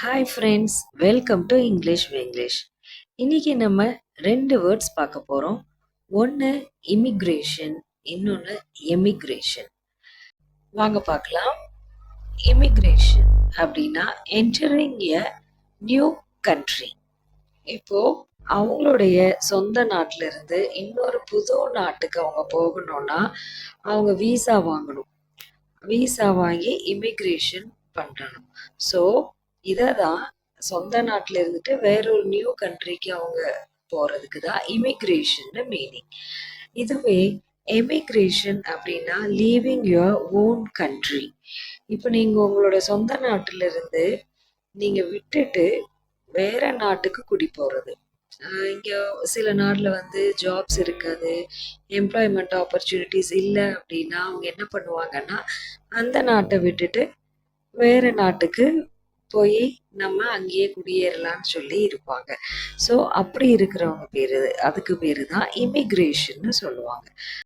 Hi friends welcome to English English இன்னைக்கு நம்ம ரெண்டு வேர்ட்ஸ் பார்க்க போகிறோம் ஒன்று இமிக்ரேஷன் இன்னொன்று எமிக்ரேஷன் வாங்க பார்க்கலாம். இமிக்ரேஷன் அப்படின்னா என்டரிங் எ நியூ கண்ட்ரி இப்போ அவங்களுடைய சொந்த நாட்டில இருந்து இன்னொரு புது நாட்டுக்கு அவங்க போகணும்னா அவங்க விசா வாங்கணும். விசா வாங்கி இமிக்ரேஷன் பண்ணணும். ஸோ இதை தான் சொந்த நாட்டில் இருந்துட்டு வேற ஒரு நியூ கண்ட்ரிக்கு அவங்க போகிறதுக்கு தான் இமிக்ரேஷன் மீனிங் இதுவே எமிக்ரேஷன் அப்படின்னா லீவிங் யுவர் ஓன் கண்ட்ரி இப்போ நீங்கள் உங்களோட சொந்த நாட்டிலிருந்து நீங்கள் விட்டுட்டு வேற நாட்டுக்கு குடி போகிறது இங்கே சில நாட்டில் வந்து ஜாப்ஸ் இருக்காது எம்ப்ளாய்மெண்ட் ஆப்பர்ச்சுனிட்டிஸ் இல்லை அப்படின்னா அவங்க என்ன பண்ணுவாங்கன்னா அந்த நாட்டை விட்டுட்டு வேற நாட்டுக்கு போய் நம்ம அங்கேயே குடியேறலாம்னு சொல்லி இருப்பாங்க. ஸோ அப்படி இருக்கிறவங்க பேர் அதுக்கு பேர் தான் இமிக்ரேஷன்னு சொல்லுவாங்க.